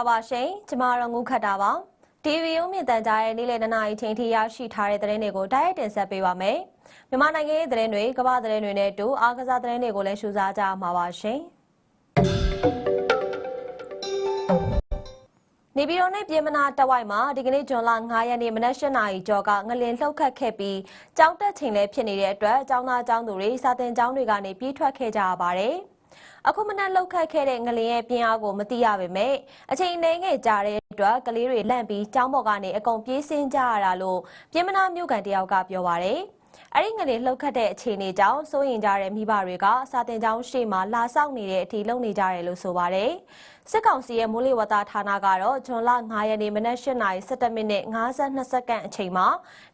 ္ဂလာပါရှင်ကျမတို့ငုခတ်တာပါ TV ရုံးမြင့်တန်ကြားရဲ့နေ့လယ်2နာရီချိန်ထိရရှိထားတဲ့သတင်းတွေကိုတိုက်ရိုက်တင်ဆက်ပေးပါမယ်မြန်မာနိုင်ငံရဲ့သတင်းတွေကမ္ဘာသတင်းတွေနဲ့အတူအားကစားသတင်းတွေကိုလည်းရှုစားကြမှာပါရှင်နေပြည်တော်နဲ့ပြည်မနာတဝိုက်မှာဒီကနေ့ဇွန်လ9ရက်နေ့မနက်၈နာရီကျော်ကငလင်လှုပ်ခတ်ခဲ့ပြီးကြောင်းတက်ချိန်လည်းဖြစ်နေတဲ့အတွက်ကျောင်းသားကျောင်းသူတွေစာသင်ကျောင်းတွေကနေပြေးထွက်ခဲ့ကြရပါတယ်။ အခုမနက်လှုပ်ခတ်ခဲ့တဲ့ငလင်ရဲ့ပြင်းအားကိုမသိရပါပဲ။အချိန်နှဲငယ်ကြာတဲ့အတွက်ကလေးတွေလန့်ပြီးကျောင်းပေါ်ကနေအကုန်ပြေးဆင်းကြရတာလို့ပြည်မနာမြို့ကန်တယောက်ကပြောပါတယ်။အဲ့ဒီငလင်လှုပ်ခတ်တဲ့အခြေအနေကြောင့်စိုးရင်ကြတဲ့မိဘတွေကစာတင်ကျောင်းရှေ့မှာလာဆောက်နေတဲ့အထိလုံနေကြတယ်လို့ဆိုပါတယ်။ စစ်ကောင်စီရဲ့မိုးလေဝသဌာနကတော့ဇွန်လ9ရက်နေ့မနက်8:17မိနစ်52စက္ကန့်အချိန်မှာ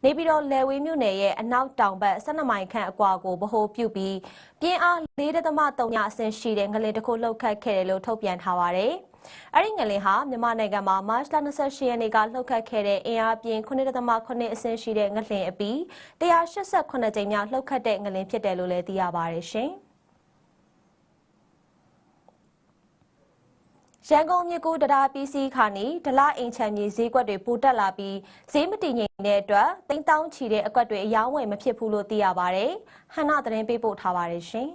နေပြည်တော်လယ်ဝေးမြို့နယ်ရဲ့အနောက်တောင်ဘက်12မိုင်ခန့်အကွာကိုဗဟိုပြုပြီးပြင်းအား4.3ညအဆင့်ရှိတဲ့ငလင်တစ်ခုလှုပ်ခတ်ခဲ့တယ်လို့ထုတ်ပြန်ထားပါတယ်။အဲ့ဒီငလင်ဟာမြန်မာနိုင်ငံမှာမတ်လ28ရက်နေ့ကလှုပ်ခတ်ခဲ့တဲ့အင်အားပြင်း9.8အဆင့်ရှိတဲ့ငလင်အပြီး188ကြိမ်မြောက်လှုပ်ခတ်တဲ့ငလင်ဖြစ်တယ်လို့လည်းသိရပါတယ်ရှင်။ ရန်ကုန်မြို့ကိုတရားပစ္စည်းခါနီဒလအိမ်ချမ်းမြေဈေးကွက်တွေပိုတက်လာပြီးဈေးမတည်ငြိမ်တဲ့အတွက်တိမ်တောင်းချီတဲ့အကွက်တွေအယောင်းဝယ်မဖြစ်ဘူးလို့သိရပါတယ်။ဟန်နာသတင်းပေးပို့ထားပါတယ်ရှင်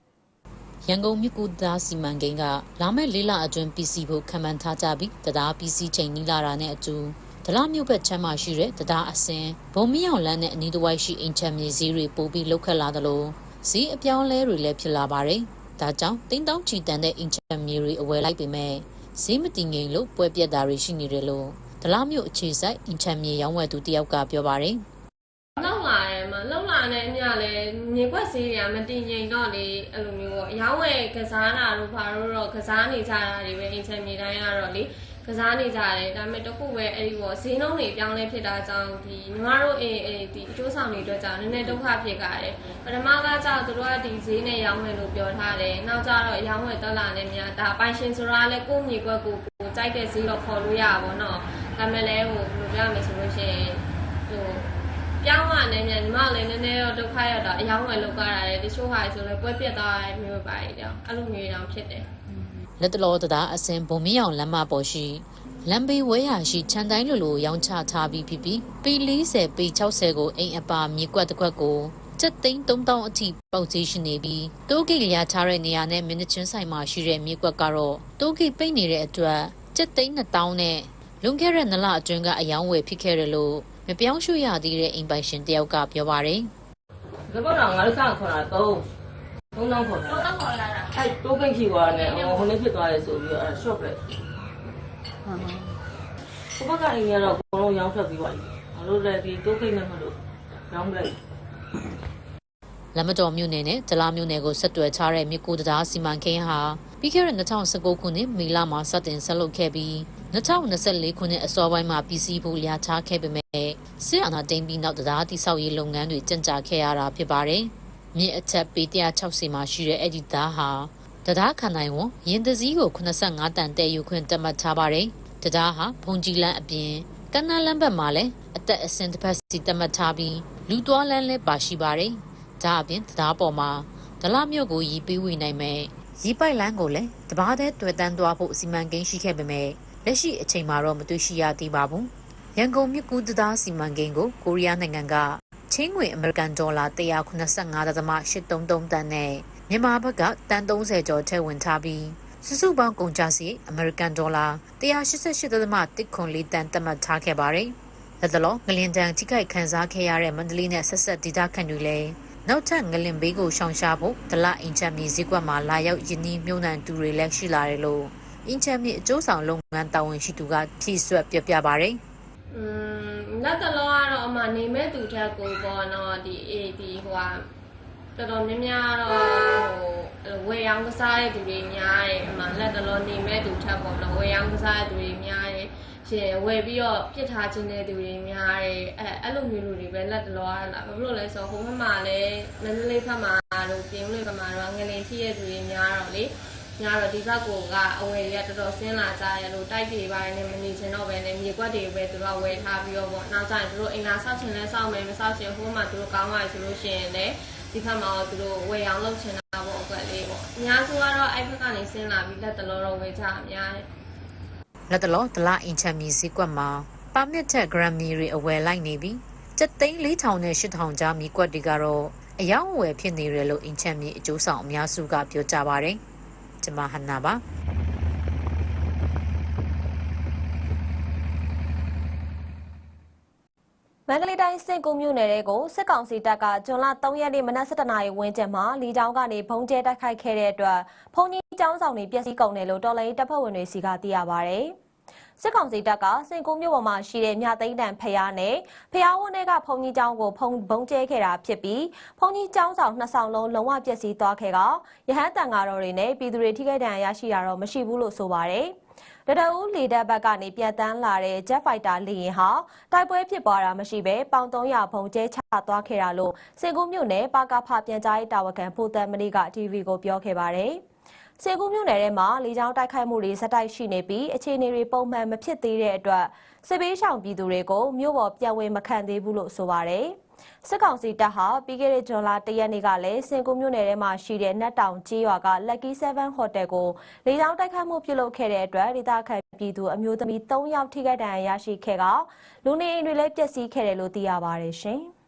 ။ရန်ကုန်မြို့ကူသားစီမံကိန်းကလာမယ့်လေးလအတွင်း PC ဖို့ခံမှန်းထားကြပြီးတရား PC ချိန်နီးလာတာနဲ့အတူဒလမြို့ဘက်ချမ်းမှာရှိတဲ့တရားအစင်ဘုံမီအောင်လန်းနဲ့အနီးတစ်ဝိုက်ရှိအိမ်ချမ်းမြေဈေးတွေပိုပြီးလောက်ခတ်လာသလိုဈေးအပြောင်းလဲတွေလည်းဖြစ်လာပါတယ်။ ဒါကြောင့်တင်းတောင်းချီတန်တဲ့အိမ်ချမ်းမြေတွေအဝယ်လိုက်ပေမဲ့ဈေးမတည်ငြိမ်လို့ပွဲပြက်တာတွေရှိနေတယ်လို့ဒလမြို့အခြေဆိုင်အိမ်ချမ်းမြေရောင်းဝယ်သူတယောက်ကပြောပါတယ်။လောက်လာတယ်မလောက်လာတဲ့အမြလည်းမြေကွက်ဆေးတွေကမတင်ငိမ်တော့လေအဲ့လိုမျိုးပေါ့အယောင်းဝယ်ကစားတာတို့ဘာလို့တော့ကစားနေကြတာတွေပဲအင်ချင်မြေတိုင်းကတော့လေ ကစားနေကြတယ်ဒါပေမဲ့တခုပဲအဲ့ဒီပေါ့ဈေးနှုန်းတွေပြောင်းလဲဖြစ်တာကြောင့်ဒီညီမတို့အေးအေးဒီအကျိုးဆောင်တွေအတွက်ကြောင့်နည်းနည်းဒုက္ခဖြစ်ကြတယ်ပထမကကြောင့်တို့ကဒီဈေးနဲ့ရောင်းမယ်လို့ပြောထားတယ်နောက်ကျတော့အယောင်းဝယ်တက်လာနေများဒါပိုင်ရှင်ဆိုတာလည်းကိုယ့်မြေကွက်ကိုကိုကြိုက်တဲ့ဈေးတော့ခေါ်လို့ရပါဘောနော်ဒါပေမဲ့လည်းဟိုဘယ်လိုပြောရမလဲဆိုလို့ရှိရင်ဟိုပြောင်းလာနေမြန်ညီမလည်းနည်းနည်းတော့ဒုက္ခရောက်တာအယောင်းဝယ်လောက်ကြတာလေတချို့ဟာဆိုလည်းပွဲပြက်သွားတဲ့မျိုးပါလေတော့အဲ့လိုမျိုးတောင်ဖြစ်တယ် လက်တလောတသားအစင်ဘုံမီအောင်လမ်းမပေါ်ရှိလမ်းဘေးဝဲရရှိခြံတိုင်းလိုလိုရောင်းချထားပြီးဖြစ်ပြီးပေ40ပေ60ကိုအိမ်အပါမြေကွက်တစ်ခွက်ကိုကျက်သိန်း3000အထိပေါက်ဈေးရှိနေပြီးတိုးဂိတ်လျာထားတဲ့နေရာနဲ့မင်းချင်းဆိုင်မှာရှိတဲ့မြေကွက်ကတော့တိုးဂိတ်ပိတ်နေတဲ့အတွက်ကျက်သိန်း1000နဲ့လွန်ခဲ့တဲ့နလအတွင်းကအယောင်းဝယ်ဖြစ်ခဲ့တယ်လို့မပြောင်းရွှေ့ရသေးတဲ့အိမ်ပိုင်ရှင်တယောက်ကပြောပါတယ်ကဘောတော့ငါတို့ဆောက်ခေါ်တာသုံးသုံးတော့ခေါ်တာတော့တော့ခေါ်လာတာ အဲတိုးကိတ်ချီသွားတယ်ဟိုဟိုနေ့ဖြစ်သွားတယ်ဆိုပြီးတော့အဲ short ပဲဟိုဘက်ကအိမ်ကတော့ဘုံလုံးရောင်းထွက်ပြီးသွားပြီငါတို့လည်းဒီတိုးကိတ်နဲ့မလို့ရောင်းလိုက်လမ်းမတော်မြို့နယ်နဲ့ဒလားမြို့နယ်ကိုဆက်သွယ်ချတဲ့မြစ်ကိုတံတားစီမံကိန်းဟာပြီးခဲ့တဲ့2019ခုနှစ်မေလမှာစတင်ဆက်လုပ်ခဲ့ပြီး2024ခုနှစ်အစောပိုင်းမှာပြည်စည်းဖို့လျာထားခဲ့ပေမဲ့စစ်အာဏာသိမ်းပြီးနောက်တံတားတိဆောက်ရေးလုပ်ငန်းတွေကြန့်ကြာခဲ့ရတာဖြစ်ပါတယ်။ မြစ်အထက်ပေ160မှာရှိတဲ့အဲ့ဒီသားဟာတံတားခံနိုင်ဝန်ရင်သစည်းကို85တန်တည်ယူခွင့်တက်မှတ်ထားပါတယ်။တံတားဟာဘုံကြီးလန်းအပြင်ကနန်းလန်းဘက်မှာလည်းအသက်အစင်တစ်ဖက်စီတက်မှတ်ထားပြီးလူသွားလန်းလည်းပါရှိပါတယ်။ဒါအပြင်တရားပေါ်မှာဒလမြို့ကိုရီပေးဝေနိုင်မယ်ရီပိုက်လန်းကိုလည်းတဘာတဲ့တွေ့တန်းသွားဖို့စီမံကိန်းရှိခဲ့ပေမဲ့လက်ရှိအချိန်မှာတော့မတွေ့ရှိရသေးပါဘူးရန်ကုန်မြို့ကူးတရားစီမံကိန်းကိုကိုရီးယားနိုင်ငံက ချင်းငွေအမေရိကန်ဒေါ်လာ185.833တန်နဲ့မြန်မာဘက်ကတန်30ကျော်ထည့်ဝင်ထားပြီးစုစုပေါင်းကုန်ကျစရိတ်အမေရိကန်ဒေါ်လာ188.194တန်သတ်မှတ်ထားခဲ့ပါတယ်။လက်တလောငလင်တန်ထိခိုက်ခံစားခဲ့ရတဲ့မန္တလေးနဲ့ဆက်ဆက်ဒေသခံတွေလည်းနောက်ထပ်ငလင်ဘေးကိုရှောင်ရှားဖို့ဒလအင်ချမ်မြေဈေးကွက်မှာလာရောက်ယင်းနှီးမြုံနှံသူတွေလည်းရှိလာတယ်လို့အင်ချမ်မြေအကျိုးဆောင်လုပ်ငန်းတာဝန်ရှိသူကဖြည့်ဆွက်ပြပြပါဗျ။ อืมလက်တလောကတော့အမနေမဲ့သူထက်ကိုပေါ့နော်ဒီအေးဒီဟိုဟာတော်တော်များများတော့ဟိုဝေရောင်ကစားတဲ့သူတွေများတယ်အမလက်တလောနေမဲ့သူထက်ပေါ့နော်ဝေရောင်ကစားတဲ့သူတွေများတယ်ရှင်ဝယ်ပြီးတော့ပြစ်ထားခြင်းတဲ့သူတွေများတယ်အဲအဲ့လိုမျိုးလူတွေပဲလက်တလောရလာဘာလို့လဲဆိုတော့ဟိုဘက်မှာလည်းမန္တလေးဘက်မှာတို့ပြင်ဦးလေးဘက်မှာတော့ငလင်ရှိတဲ့သူတွေများတော့လေ ညာတော့ဒီဘက်ကိုကအဝယ်တွေကတော်တော်ဆင်းလာကြရလို့တိုက်တွေပိုင်းနဲ့မနေချင်တော့ပဲနဲ့မြေကွက်တွေပဲသူတို့ကဝယ်ထားပြီးတော့ပေါ့နောက်ကျရင်သူတို့အိမ်သာဆောက်ချင်လဲဆောက်မယ်မဆောက်ချင်ဟိုမှာသူတို့ကောင်းသွားပြီဆိုလို့ရှိရင်လည်းဒီဘက်မှာတော့သူတို့ဝယ်အောင်လုပ်ချင်တာပေါ့အကွက်လေးပေါ့အများစုကတော့အဲ့ဘက်ကနေဆင်းလာပြီးလက်တလောတော့ဝယ်ကြအများတယ်လက်တလောဒလအင်ချမ်မီဈေးကွက်မှာပါမစ်ထက်ဂရမ်မီတွေအဝယ်လိုက်နေပြီးကျပ်သိန်း4000နဲ့8000ကြားမီကွက်တွေကတော့အယောင်အဝယ်ဖြစ်နေတယ်လို့အင်ချမ်မီအကျိုးဆောင်အများစုကပြောကြပါတယ်။ ကျွန်မဟန်နာပါမန္တလေးတိုင်းစင်ကူမြို့နယ်တွေကိုစစ်ကောင်စီတပ်ကဇွန်လ3ရက်နေ့မနက်7:00နာရီဝန်းကျင်မှာလီကြောင်းကနေဘုံကျဲတိုက်ခိုက်ခဲ့တဲ့အတွက်ဖုန်ကြီးကျောင်းဆောင်တွေပျက်စီးကုန်တယ်လို့တော်လိုင်းတပ်ဖွဲ့ဝင်တွေစီကသိရပါဗျ။ စစ်ကောင်စီတပ်ကစင်ကူမြို့ပေါ်မှာရှိတဲ့မြသိန်းတန်ဖျားနဲ့ဖျားဝန်းထဲကဖုန်ကြီးကျောင်းကိုဖုံဘုံကျဲခဲ့တာဖြစ်ပြီးဖုန်ကြီးကျောင်းဆောင်နှစ်ဆောင်လုံးလုံးဝပျက်စီးသွားခဲ့ကရဟန်းတန်ဃာတော်တွေနဲ့ပြည်သူတွေထိခိုက်ဒဏ်ရာရရှိတာတော့မရှိဘူးလို့ဆိုပါတယ်။တတအူးလေတပ်ဘက်ကနေပြန်တန်းလာတဲ့ Jet Fighter လေယာဉ်ဟာတိုက်ပွဲဖြစ်ပွားတာမရှိဘဲပေါင်300ဘုံကျဲချသွားခဲ့တာလို့စင်ကူးမြို့နယ်ပါကဖပြန်ကြားရေးတာဝန်ခံဖိုတန်မဏိက TV ကိုပြောခဲ့ပါတယ်။ စင်ကူးမြို့နယ်ထဲမှာလေကြောင်းတိုက်ခိုက်မှုတွေဇက်တိုက်ရှိနေပြီးအခြေအနေတွေပုံမှန်မဖြစ်သေးတဲ့အတွက်စစ်ပေးရှောင်ပြည်သူတွေကိုမြို့ပေါ်ပြန်ဝင်မခံသေးဘူးလို့ဆိုပါတယ်။စစ်ကောင်စီတပ်ဟာပြီးခဲ့တဲ့ဇွန်လ၁ရက်နေ့ကလည်းစင်ကူးမြို့နယ်ထဲမှာရှိတဲ့နတ်တောင်ကြီးရွာက Lucky 7 Hotel ကိုလေကြောင်းတိုက်ခိုက်မှုပြုလုပ်ခဲ့တဲ့အတွက်ဒေသခံပြည်သူအမျိုးသမီး3ယောက်ထိခိုက်ဒဏ်ရာရရှိခဲ့ကလူနေအိမ်တွေလည်းပျက်စီးခဲ့တယ်လို့သိရပါတယ်ရှင်။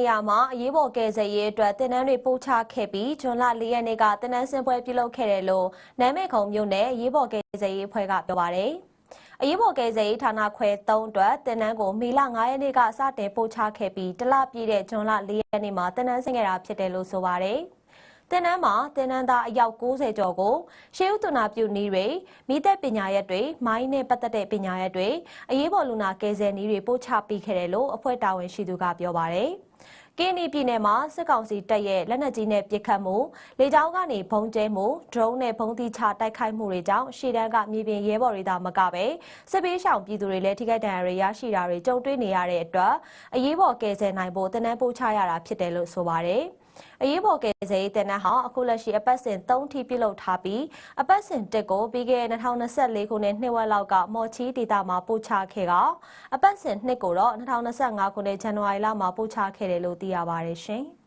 နယ်တနေရာမှာအရေးပေါ်ကယ်ဆယ်ရေးအတွက်တင်နန်းတွေပို့ချခဲ့ပြီးဂျွန်လ၄ရက်နေ့ကတင်နန်းစင်ပွဲပြုလုပ်ခဲ့တယ်လို့နမ်းမေခုံမြို့နယ်အရေးပေါ်ကယ်ဆယ်ရေးအဖွဲ့ကပြောပါတယ်။အရေးပေါ်ကယ်ဆယ်ရေးဌာနခွဲ3အတွက်တင်နန်းကိုမေလ9ရက်နေ့ကစတင်ပို့ချခဲ့ပြီးတလပြည့်တဲ့ဂျွန်လ4ရက်နေ့မှာတင်နန်းဆင်ခဲ့တာဖြစ်တယ်လို့ဆိုပါတယ်။တင်နန်းမှာတင်နန်းသားအယောက်90ကျော်ကိုရှေးဥတနာပြုနည်းတွေမိသက်ပညာရက်တွေမိုင်းနဲ့ပတ်သက်တဲ့ပညာရက်တွေအရေးပေါ်လူနာကယ်ဆယ်နည်းတွေပို့ချပေးခဲ့တယ်လို့အဖွဲ့တာဝန်ရှိသူကပြောပါတယ်။ ကင်းနီပြည်နယ်မှာစစ်ကောင်စီတပ်ရဲ့လက်နက်ကြီးနဲ့ပစ်ခတ်မှုလေကြောင်းကနေဘုံကျဲမှုဒရုန်းနဲ့ဘုံတိချတိုက်ခိုက်မှုတွေကြောင့်ရှေ့တန်းကမြေပြင်ရဲဘော်တွေသာမကပဲစစ်ပေးရှောင်ပြည်သူတွေလည်းထိခိုက်ဒဏ်ရာတွေရရှိတာတွေကြုံတွေ့နေရတဲ့အတွက်အရေးပေါ်ကယ်ဆယ်နိုင်ဖို့တနန်းပို့ချရတာဖြစ်တယ်လို့ဆိုပါတယ်။ အရေးပေါ်ကယ်ဆယ်ရေးတင်နန်းဟာအခုလက်ရှိအပတ်စဉ်3ထိပြုလုပ်ထားပြီးအပတ်စဉ်1ကိုပြီးခဲ့တဲ့2024ခုနှစ်နှစ်ဝက်လောက်ကမော်ချီဒေတာမှာပို့ချခဲ့ကအပတ်စဉ်2ကိုတော့2025ခုနှစ်ဇန်နဝါရီလမှာပို့ချခဲ့တယ်လို့သိရပါတယ်ရှင်။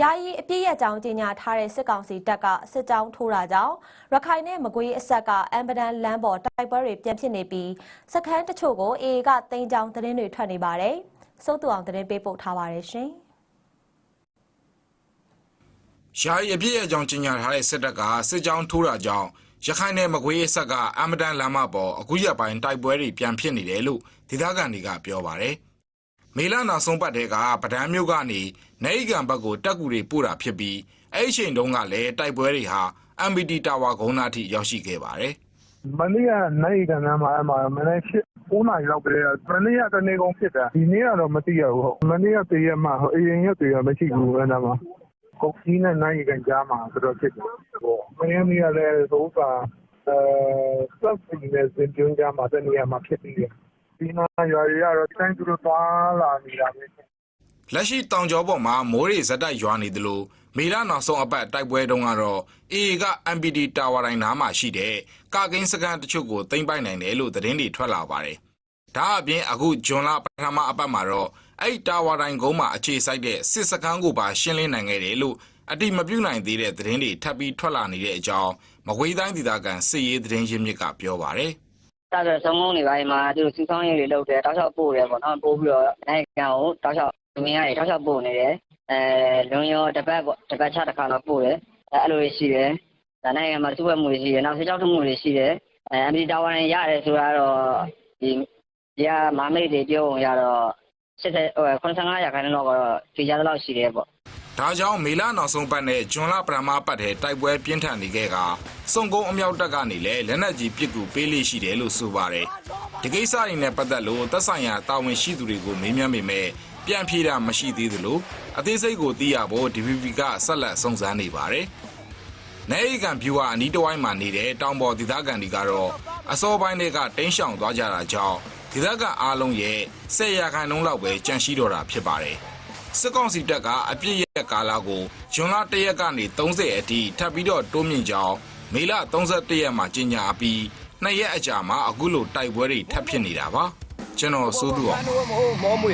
ယာယီအပြည့်ရကြောင်းကြေညာထားတဲ့စစ်ကောင်စီတပ်ကစစ်ကြောင်းထိုးတာကြောင့်ရခိုင်နဲ့မကွေးအဆက်ကအမ်ပဒန်လမ်းပေါ်တိုက်ပွဲတွေပြန်ဖြစ်နေပြီးစခန်းတချို့ကိုအေအေကတင်ကြောင်းသတင်းတွေထွက်နေပါတယ်။ စိုးသူအောင်သတင်းပေးပို့ထားပါတယ်ရှင်။ယာယီအပြည့်အကြောင်းကြီးညာထားတဲ့စစ်တပ်ကစစ်ကြောင်းထိုးတာကြောင့်ရခိုင်နယ်မကွေးအဆက်ကအမတန်လမ်းမပေါ်အခုရက်ပိုင်းတိုက်ပွဲတွေပြန်ဖြစ်နေတယ်လို့ဒေသခံတွေကပြောပါတယ်။မေလနောက်ဆုံးပတ်တဲကပဒန်းမြို့ကနေနိုင်ကံဘက်ကိုတက်ကူတွေပို့တာဖြစ်ပြီးအဲ့ဒီအချိန်တုန်းကလည်းတိုက်ပွဲတွေဟာ MBT တာဝါကုန်းနာထိရောက်ရှိခဲ့ပါတယ်။မနေ့ကနိုင်ကံနားမှာအဲ့မှာမနေ့ရှစ် 9နာရီလောက်တည်းကမနေ့ကတနေ့ကုန်ဖြစ်တာဒီနေ့ကတော့မသိရဘူးဟုတ်မနေ့ကတည်းကမှဟိုအရင်ရက်တည်းကမရှိဘူးအဲ့ဒါမှာကုတ်ကြီးနဲ့နိုင်ကံကြားမှာဆိုတော့ဖြစ်တယ်ဟိုမင်းမီကလည်းသို့ပါအဲစပ်ပြီးနဲ့စင်ပြုံးကြားမှာတနေ့ကမှဖြစ်ပြီးတယ်ဒီမှာရွာတွေကတော့တိုင်းသူတို့သွားလာနေတာပဲလက်ရှိတောင်ကျောပေါ်မှာမိုးရေဇက်တိုက်ရွာနေသလိုမေလနောက်ဆုံးအပတ်တိုက်ပွဲတုန်းကတော့ AA က MPD တာဝါတိုင်းနားမှာရှိတဲ့ကာကင်းစကန်တချို့ကိုသိမ်းပိုက်နိုင်တယ်လို့သတင်းတွေထွက်လာပါတယ်။ ဒါအပြင်အခုဂျွန်လပထမအပတ်မှာတော့အဲ့တာဝါတိုင်းကုန်းမှာအခြေစိုက်တဲ့စစ်စခန်းကိုပါရှင်းလင်းနိုင်ခဲ့တယ်လို့အတိမပြုတ်နိုင်သေးတဲ့သတင်းတွေထပ်ပြီးထွက်လာနေတဲ့အကြောင်းမကွေးတိုင်းဒေသခံစစ်ရေးသတင်းရင်းမြစ်ကပြောပါတယ်။တာဆိုဆုံးကုန်းတွေပိုင်းမှာသူတို့စူဆောင်းရေးတွေလုပ်တယ်တောက်လျှောက်ပို့တယ်ပေါ့နော်ပို့ပြီးတော့နိုင်ငံကိုတောက်လျှောက်မြင်ရတယ်တောက်လျှောက်ပို့နေတယ်အဲလုံရောတစ်ပတ်ပေါ့တစ်ပတ်ချတစ်ခါတော့ပို့တယ်အဲအဲ့လိုတွေရှိတယ်ဒါနိုင်ငံမှာစုဝဲမှုတွေရှိတယ်နောက်စစ်ကြောင်းထုမှုတွေရှိတယ်အဲအမီတာဝန်ရတယ်ဆိုတာတော့ဒီ ဒီကမာမိတ်တွေပြောအောင်ရတော့80ဟို85ရာခိုင်နှုန်းလောက်ကတော့ဖြေကြတဲ့လောက်ရှိတယ်ပေါ့ဒါကြောင့်မေလနောက်ဆုံးပတ်နဲ့ဂျွန်လပထမပတ်ထဲတိုက်ပွဲပြင်းထန်နေခဲ့ကစုံကုန်းအမြောက်တပ်ကနေလည်းလက်နက်ကြီးပစ်ကူပေးလိရှိတယ်လို့ဆိုပါတယ်။ဒီကိစ္စတွေနဲ့ပတ်သက်လို့သက်ဆိုင်ရာတာဝန်ရှိသူတွေကိုမေးမြန်းပေမဲ့ပြန်ဖြေတာမရှိသေးသလိုအသေးစိတ်ကိုသိရဖို့ DPP ကဆက်လက်စုံစမ်းနေပါတယ်။နေအိကန်ဖြူဟာအနီးတစ်ဝိုင်းမှာနေတဲ့တောင်ပေါ်ဒေသခံတွေကတော့အစောပိုင်းတွေကတင်းရှောင်သွားကြတာကြောင့် ဒေသခံအားလုံးရဲ့10ရာခိုင်နှုန်းလောက်ပဲကြန့်ရှိတော့တာဖြစ်ပါတယ်။စစ်ကောင်စီတပ်ကအပြစ်ရဲ့ကာလကိုဇွန်လ1ရက်ကနေ30အထိထပ်ပြီးတော့တိုးမြင့်ကြောင်းမေလ31ရက်မှာကြီးညာပြီးနှစ်ရက်အကြာမှာအခုလိုတိုက်ပွဲတွေထပ်ဖြစ်နေတာပါကျွန်တော်စိုးသူအောင်ပါမြ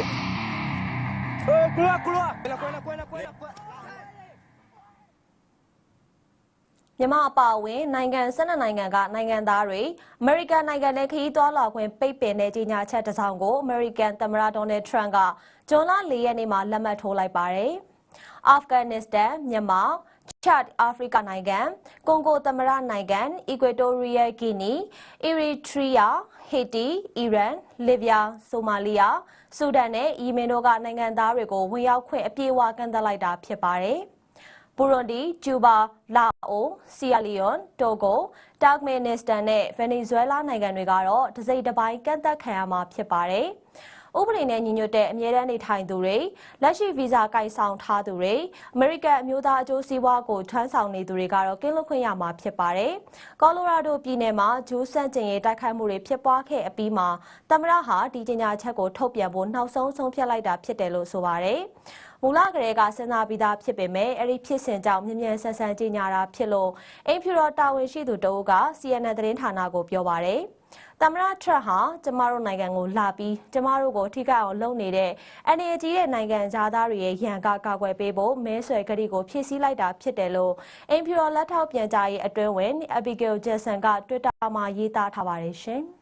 န်မာအပါအဝင်နိုင်ငံ12နိုင်ငံကနိုင်ငံသားတွေအမေရိကန်နိုင်ငံနဲ့ခရီးသွားလာခွင့်ပိတ်ပင်တဲ့ကြေညာချက်တစ်စောင်ကိုအမေရိကန်သမ္မတဒေါ်နယ်ထရန့်ကဇွန်လ၄ရက်နေ့မှာလက်မှတ်ထိုးလိုက်ပါတယ်။အာဖဂန်နစ္စတန်မြန်မာချတ်အာဖရိကနိုင်ငံကွန်ဂိုသမ္မတနိုင်ငံအီကွေတိုရီးယားဂီနီအီရီထရီးယားဟေတီအီရန်လစ်ဗျာဆိုမာလီယာဆူဒန်နဲ့ယီမင်တို့ကနိုင်ငံသားတွေကိုဝင်ရောက်ခွင့်အပြည့်အဝကန့်သတ်လိုက်တာဖြစ်ပါတယ်။ ဘူရွန်ဒီကျူဘာလာအိုဆီယာလီယွန်တိုဂိုတာဂမင်နစ္စတန်နဲ့ဗင်နီဇွဲလားနိုင်ငံတွေကတော့တစိမ့်တစ်ပိုင်းကန့်သက်ခံရမှာဖြစ်ပါတယ်။ဥပဒေနဲ့ညီညွတ်တဲ့အမြဲတမ်းနေထိုင်သူတွေလက်ရှိဗီဇာကိုင်ဆောင်ထားသူတွေအမေရိကန်အမျိုးသားအကျိုးစီးပွားကိုထမ်းဆောင်နေသူတွေကတော့ကင်းလွတ်ခွင့်ရမှာဖြစ်ပါတယ်။ကော်လိုရာဒိုပြည်နယ်မှာဂျိုးဆန့်ကျင်ရေးတိုက်ခိုက်မှုတွေဖြစ်ပွားခဲ့အပြီးမှာသမ္မတဟာဒီကြေညာချက်ကိုထုတ်ပြန်ဖို့နောက်ဆုံးဆုံးဖြတ်လိုက်တာဖြစ်တယ်လို့ဆိုပါတယ်။ မူလကလေးကစဉ်းစားပြီးသားဖြစ်ပေမဲ့အဲ့ဒီဖြစ်စဉ်ကြောင့်မြ мян ဆန်ဆန်ကြီးညာတာဖြစ်လို့အိမ်ဖြူတော်တာဝန်ရှိသူတအုပ်က CNN သတင်းဌာနကိုပြောပါတယ်။သမ္မတထရန့်ဟာကျမတို့နိုင်ငံကိုလာပြီးကျမတို့ကိုထိခိုက်အောင်လုပ်နေတဲ့အနေအကြီးတဲ့နိုင်ငံသားတွေရဲ့ရန်ကကာကွယ်ပေးဖို့မဲဆွယ်ကတိကိုဖြည့်ဆည်းလိုက်တာဖြစ်တယ်လို့အိမ်ဖြူတော်လက်ထောက်ပြန်ကြားရေးအတွင်းဝင် Abigail Jackson က Twitter မှာရေးသားထားပါတယ်ရှင်။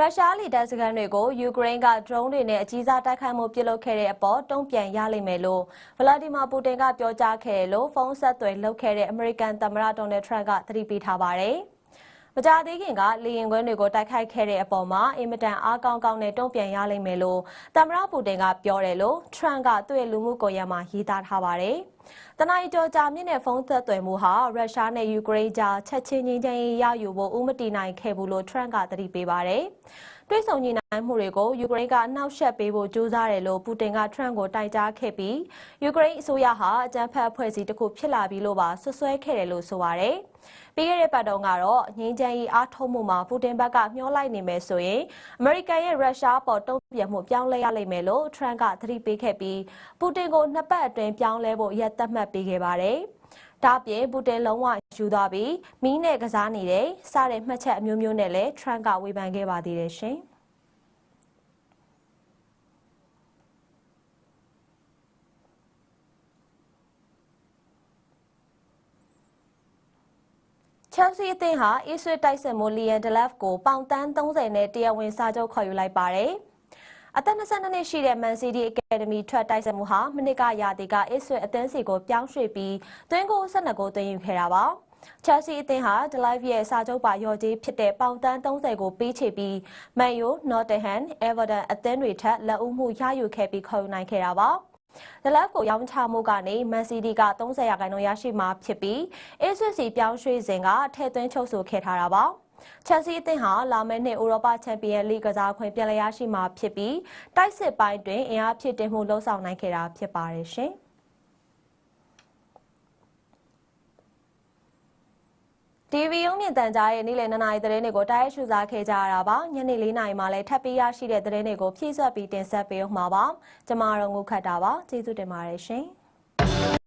ရုရှားလီတပ်စခန်းတွေကိုယူကရိန်းကဒရုန်းတွေနဲ့အကြီးစားတိုက်ခိုက်မှုပြုလုပ်ခဲ့တဲ့အပေါ်တုံ့ပြန်ရလိမ့်မယ်လို့ဗလာဒီမာပူတင်ကပြောကြားခဲ့တယ်လို့ဖုန်းဆက်သွယ်လုပ်ခဲ့တဲ့အမေရိကန်သမ္မတဒေါ်နယ်ထရန့်ကသတိပေးထားပါတယ်။ မကြာသေးခင်ကလေရင်ခွင်းတွေကိုတိုက်ခိုက်ခဲ့တဲ့အပေါ်မှာအင်မတန်အားကောင်းကောင်းနဲ့တုံ့ပြန်ရလိမ့်မယ်လို့သမ္မတပူတင်ကပြောတယ်လို့ထရန့်ကသူ့ရဲ့လူမှုကွန်ရက်မှာရေးသားထားပါတယ်။တနင်္လာကြော်ကြာမြင့်တဲ့ဖုန်းဆက်သွယ်မှုဟာရုရှားနဲ့ယူကရိန်းကြားချက်ချင်းချင်းချင်းရယူဖို့ဥမတီနိုင်ခဲ့ဘူးလို့ထရန့်ကသတိပေးပါတယ်။တွိတ်ဆုံညှိနှိုင်းမှုတွေကိုယူကရိန်းကနှောက်ယှက်ပေးဖို့ကြိုးစားတယ်လို့ပူတင်ကထရန့်ကိုတိုင်ကြားခဲ့ပြီးယူကရိန်းအစိုးရဟာအကြမ်းဖက်အဖွဲ့အစည်းတစ်ခုဖြစ်လာပြီလို့ပါဆွဆွဲခဲ့တယ်လို့ဆိုပါတယ်။ ပြီးခဲ့တဲ့ပတ်တုန်းကတော့ငင်းချမ်းရေးအားထုတ်မှုမှာပူတင်ဘက်ကမျှောလိုက်နေမယ်ဆိုရင်အမေရိကန်ရဲ့ရုရှားပေါ်တုံ့ပြန်မှုပြောင်းလဲရလိမ့်မယ်လို့ထရန့်ကသတိပေးခဲ့ပြီးပူတင်ကိုနှစ်ပတ်အတွင်းပြောင်းလဲဖို့ရက်သတ်မှတ်ပေးခဲ့ပါတယ်။ဒါပြင်ပူတင်လုံးဝယူသွားပြီးမီးနဲ့ကစားနေတယ်စတဲ့မှတ်ချက်အမျိုးမျိုးနဲ့လည်းထရန့်ကဝေဖန်ခဲ့ပါသေးတယ်ရှင်။ Chelsea အသင်းဟာ Eastwood တိုက်စစ်မှု Liam Delap ကိုပေါင်တန်း30နဲ့တရားဝင်စာချုပ်ခေါ်ယူလိုက်ပါတယ်။အသက်22နှစ်ရှိတဲ့ Man City Academy ထွက်တိုက်စစ်မှုဟာမနစ်ကရာသီက Eastwood အသင်းစီကိုပြောင်းရွှေ့ပြီးသွင်းကို12ကိုသွင်းယူခဲ့တာပါ။ Chelsea အသင်းဟာ Delap ရဲ့စာချုပ်ပါရော်ကြီးဖြစ်တဲ့ပေါင်တန်း30ကိုပေးချေပြီး Man U, Nottingham, Everton အသင်းတွေထက်လက်ဦးမှုရယူခဲ့ပြီးခေါ်ယူနိုင်ခဲ့တာပါ။ ဒလပ်ကိုရောင်းချမှုကနေမန်စီးတီက30ရာခိုင်နှုန်းရရှိမှာဖြစ်ပြီးအေးဆွစ်စီပြောင်းရွှေ့စဉ်ကထဲ့သွင်းချုပ်ဆိုခဲ့ထားတာပါချက်စီအသင်းဟာလာမယ့်နှစ်ဥရောပချန်ပီယံလိကစားခွင့်ပြန်လည်ရရှိမှာဖြစ်ပြီးတိုက်စစ်ပိုင်းတွင်အင်အားဖြစ်တင်မှုလှုံ့ဆော်နိုင်ခဲ့တာဖြစ်ပါတယ်ရှင်။ TV ရုံးမြင့်တန်ကြားရဲ့နေ့လယ်2နာရီသတင်းတွေကိုတိုက်ရိုက်ရှုစားခဲ့ကြရတာပါညနေ4နာရီမှာလည်းထပ်ပြီးရရှိတဲ့သတင်းတွေကိုဖြည့်ဆွတ်ပြီးတင်ဆက်ပေးအောင်မှာပါကျွန်မတို့ငုခတ်တာပါကျေးဇူးတင်ပါတယ်ရှင်